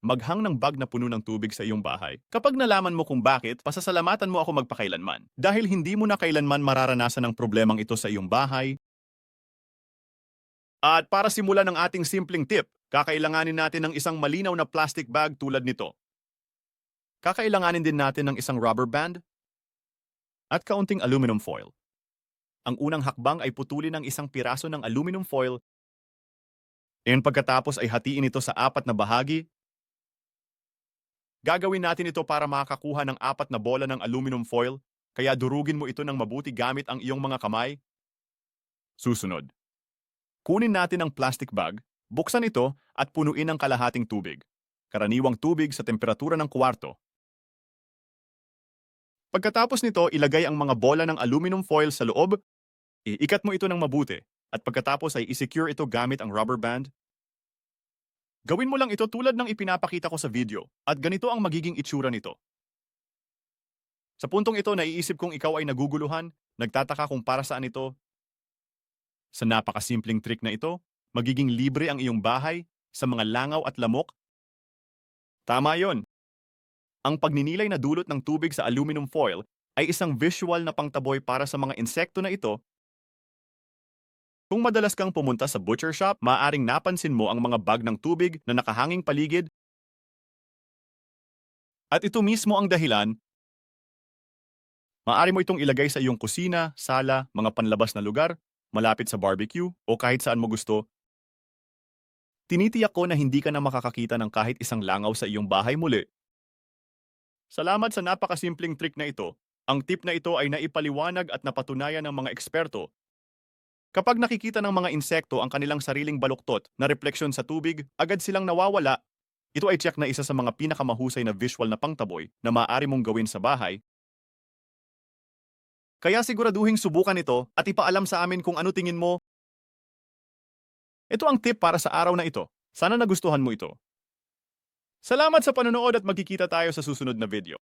maghang ng bag na puno ng tubig sa iyong bahay. Kapag nalaman mo kung bakit, pasasalamatan mo ako magpakailanman. Dahil hindi mo na kailanman mararanasan ang problemang ito sa iyong bahay. At para simulan ang ating simpleng tip, kakailanganin natin ng isang malinaw na plastic bag tulad nito. Kakailanganin din natin ng isang rubber band at kaunting aluminum foil. Ang unang hakbang ay putulin ang isang piraso ng aluminum foil and pagkatapos ay hatiin ito sa apat na bahagi. Gagawin natin ito para makakuha ng apat na bola ng aluminum foil, kaya durugin mo ito ng mabuti gamit ang iyong mga kamay. Susunod. Kunin natin ang plastic bag, buksan ito at punuin ng kalahating tubig. Karaniwang tubig sa temperatura ng kwarto. Pagkatapos nito, ilagay ang mga bola ng aluminum foil sa loob, iikat mo ito ng mabuti, at pagkatapos ay isecure ito gamit ang rubber band. Gawin mo lang ito tulad ng ipinapakita ko sa video, at ganito ang magiging itsura nito. Sa puntong ito, naiisip kong ikaw ay naguguluhan, nagtataka kung para saan ito. Sa napakasimpleng trick na ito, magiging libre ang iyong bahay sa mga langaw at lamok. Tama yon. Ang pagninilay na dulot ng tubig sa aluminum foil ay isang visual na pangtaboy para sa mga insekto na ito. Kung madalas kang pumunta sa butcher shop, maaring napansin mo ang mga bag ng tubig na nakahanging paligid. At ito mismo ang dahilan Maaari mo itong ilagay sa iyong kusina, sala, mga panlabas na lugar, malapit sa barbecue, o kahit saan mo gusto. Tinitiyak ko na hindi ka na makakakita ng kahit isang langaw sa iyong bahay muli. Salamat sa napakasimpleng trick na ito. Ang tip na ito ay naipaliwanag at napatunayan ng mga eksperto. Kapag nakikita ng mga insekto ang kanilang sariling baluktot na refleksyon sa tubig, agad silang nawawala. Ito ay tiyak na isa sa mga pinakamahusay na visual na pangtaboy na maaari mong gawin sa bahay kaya siguraduhin subukan ito at ipaalam sa amin kung ano tingin mo. Ito ang tip para sa araw na ito. Sana nagustuhan mo ito. Salamat sa panonood at magkikita tayo sa susunod na video.